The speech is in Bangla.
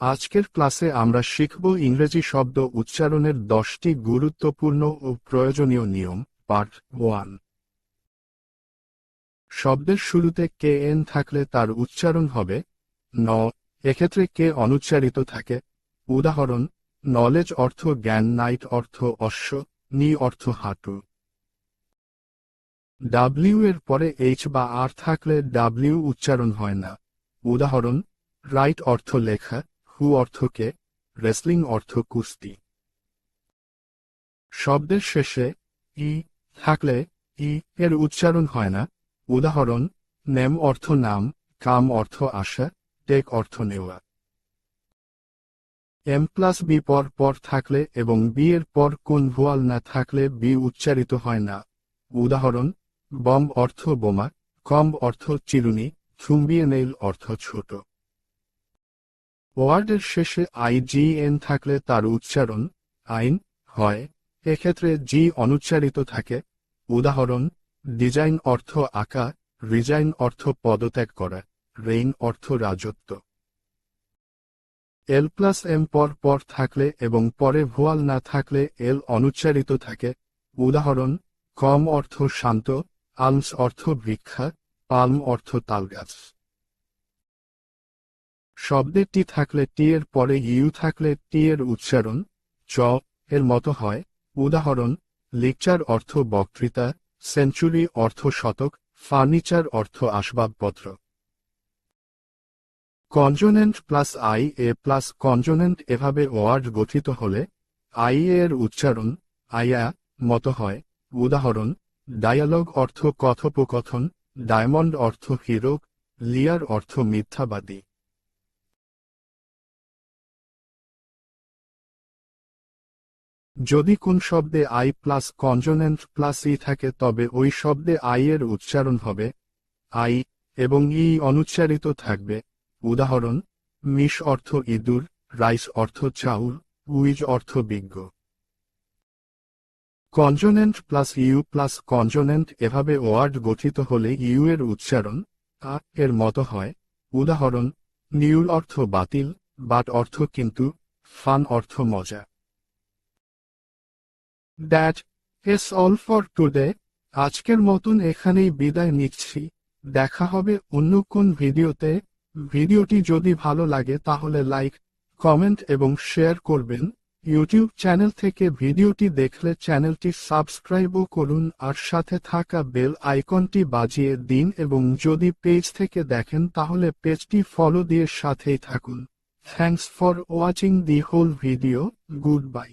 আজকের ক্লাসে আমরা শিখব ইংরেজি শব্দ উচ্চারণের দশটি গুরুত্বপূর্ণ ও প্রয়োজনীয় নিয়ম, পার্ট ওয়ান। শব্দের শুরুতে কে এন থাকলে তার উচ্চারণ হবে ন, এক্ষেত্রে কে অনুচ্চারিত থাকে, উদাহরণ নলেজ অর্থ জ্ঞান নাইট অর্থ অশ্ব, নি অর্থ হাঁটু। ডাব্লিউ এর পরে এইচ বা আর থাকলে ডাব্লিউ উচ্চারণ হয় না, উদাহরণ রাইট অর্থ লেখা হু অর্থকে, রেসলিং অর্থ কুস্তি। শব্দের শেষে, ই থাকলে, ই এর উচ্চারণ হয় না। উদাহরণ, নেম অর্থ নাম, কাম অর্থ আশা টেক অর্থ নেওয়া। এম প্লাস বি পর পর থাকলে এবং বি এর পর কোন ভুয়াল না থাকলে বি উচ্চারিত হয় না। উদাহরণ বম অর্থ বোমা কম অর্থ চিরুনি থুম্বিয়ে নেইল অর্থ ছোট। ওয়ার্ডের শেষে আই জি এন থাকলে তার উচ্চারণ আইন হয়। এক্ষেত্রে জি অনুচ্চারিত থাকে। উদাহরণ, ডিজাইন অর্থ আঁকা, রিজাইন অর্থ পদত্যাগ করা, রেইন অর্থ রাজত্ব। এল প্লাস এম পর পর থাকলে এবং পরে ভুয়াল না থাকলে এল অনুচ্চারিত থাকে। উদাহরণ, কম অর্থ শান্ত আলমস অর্থ বৃক্ষা পালম অর্থ তালগাছ। শব্দে টি থাকলে টি এর পরে ইউ থাকলে টি এর উচ্চারণ, চ, এর মতো হয়। উদাহরণ, লেকচার অর্থ বক্তৃতা, সেঞ্চুরি অর্থ শতক, ফার্নিচার অর্থ আসবাবপত্র। Consonant plus I A plus consonant এভাবে ওয়ার্ড গঠিত হলে, আই এর উচ্চারণ, আইয়া, মতো হয়। উদাহরণ, ডায়ালগ অর্থ কথোপকথন, ডায়মন্ড অর্থ হিরোক, লিয়ার অর্থ মিথ্যাবাদী। যদি কোন শব্দে I plus consonant plus E থাকে তবে ওই শব্দে আই এর উচ্চারণ হবে আই এবং ই অনুচ্চারিত থাকবে। উদাহরণ, মিশ অর্থ ইঁদুর, রাইস অর্থ চাউল, উইজ অর্থ বিজ্ঞ। Consonant plus U plus consonant এভাবে ওয়ার্ড গঠিত হলে ইউ এর উচ্চারণ আ এর মতো হয়। উদাহরণ, নিউল অর্থ বাতিল, বাট অর্থ কিন্তু, ফান অর্থ মজা। That is all for today আজকের মতন এখানেই বিদায় নিচ্ছি। দেখা হবে অন্য কোন ভিডিওতে। ভিডিওটি যদি ভালো লাগে তাহলে লাইক, কমেন্ট এবং শেয়ার করবেন। ইউটিউব চ্যানেল থেকে ভিডিওটি দেখলে চ্যানেলটি সাবস্ক্রাইবও করুন আর সাথে থাকা বেল আইকনটি বাজিয়ে দিন এবং যদি পেজ থেকে দেখেন তাহলে পেজটি ফলো দিয়ে সাথেই থাকুন। Thanks for watching the whole video good bye